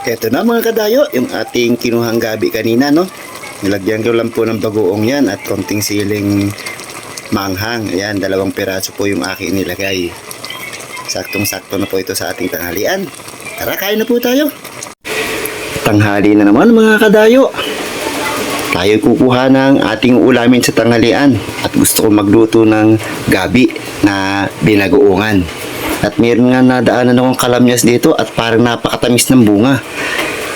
Eto na mga kadayo, yung ating kinuhang gabi kanina, no? Nilagyan ko lang po ng bagoong yan at konting siling manghang. Ayan, dalawang piraso po yung aking nilagay. Saktong-sakto na po ito sa ating tanghalian. Tara, kain na po tayo. Tanghali na naman mga kadayo. Tayo kukuha ng ating ulamin sa tanghalian at gusto ko magluto ng gabi na binagoongan. At meron nga nadaanan akong kalamyas dito at parang napakatamis ng bunga.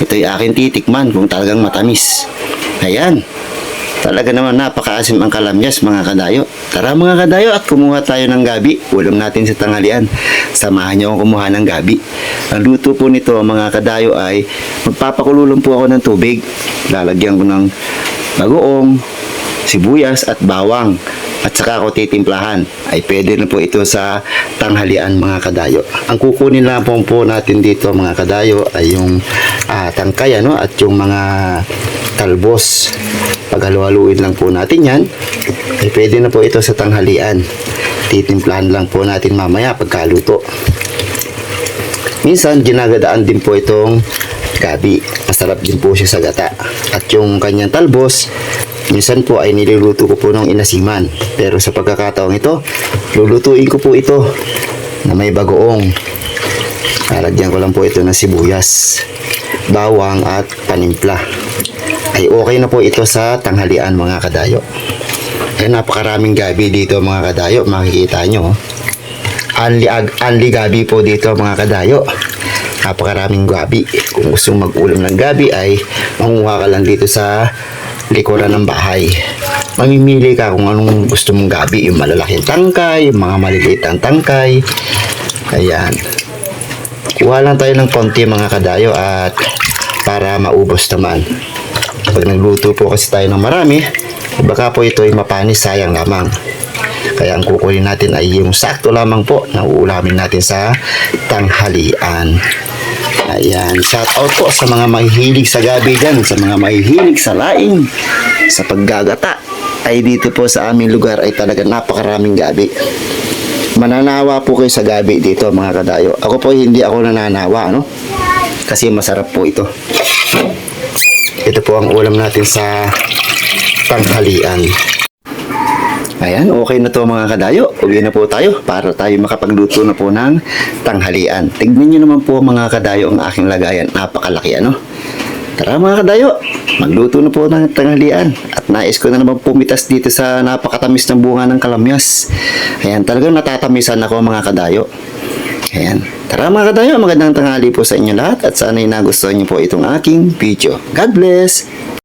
Ito'y akin titikman kung talagang matamis. Ayan. Talaga naman napakaasim ang kalamyas mga kadayo. Tara mga kadayo at kumuha tayo ng gabi. Ulam natin sa tanghalian. Samahan niyo akong kumuha ng gabi. Ang luto po nito mga kadayo ay magpapakululong po ako ng tubig. Lalagyan ko ng bagoong, sibuyas at bawang at saka ako titimplahan ay pwede na po ito sa tanghalian mga kadayo. Ang kukunin lang po, natin dito mga kadayo ay yung ah, tangkay ano, at yung mga talbos. Paghalu-haluin lang po natin yan ay pwede na po ito sa tanghalian. Titimplahan lang po natin mamaya pagkaluto. Minsan ginagadaan din po itong gabi. Masarap din po siya sa gata. At yung kanyang talbos, minsan po ay niluluto ko po ng inasiman. Pero sa pagkakataong ito, lulutuin ko po ito na may bagoong. Lalagyan ko lang po ito ng sibuyas, bawang at panimpla. Ay okay na po ito sa tanghalian mga kadayo. Ay napakaraming gabi dito mga kadayo, makikita nyo. oh. Anli, ag, gabi po dito mga kadayo. Napakaraming gabi. Kung gusto mag-ulam ng gabi ay manguha ka lang dito sa likuran ng bahay. Mamimili ka kung anong gusto mong gabi. Yung malalaking tangkay, yung mga maliliit ang tangkay. Ayan. Kuha lang tayo ng konti mga kadayo at para maubos naman. Pag nagluto po kasi tayo ng marami, baka po ito ay mapanis sayang lamang. Kaya ang kukunin natin ay yung sakto lamang po na uulamin natin sa tanghalian. Ayan, shout out po sa mga mahihilig sa gabi dyan, sa mga mahihilig sa laing, sa paggagata. Ay dito po sa aming lugar ay talaga napakaraming gabi. Mananawa po kayo sa gabi dito mga kadayo. Ako po hindi ako nananawa, no? Kasi masarap po ito. Ito po ang ulam natin sa tanghalian. Ayan, okay na to mga kadayo. Uwi na po tayo para tayo makapagluto na po ng tanghalian. Tignan nyo naman po mga kadayo ang aking lagayan. Napakalaki ano. Tara mga kadayo, magluto na po ng tanghalian. At nais ko na naman pumitas dito sa napakatamis ng bunga ng kalamyas. Ayan, talagang natatamisan ako mga kadayo. Ayan. Tara mga kadayo, magandang tanghali po sa inyo lahat at sana'y nagustuhan niyo po itong aking video. God bless!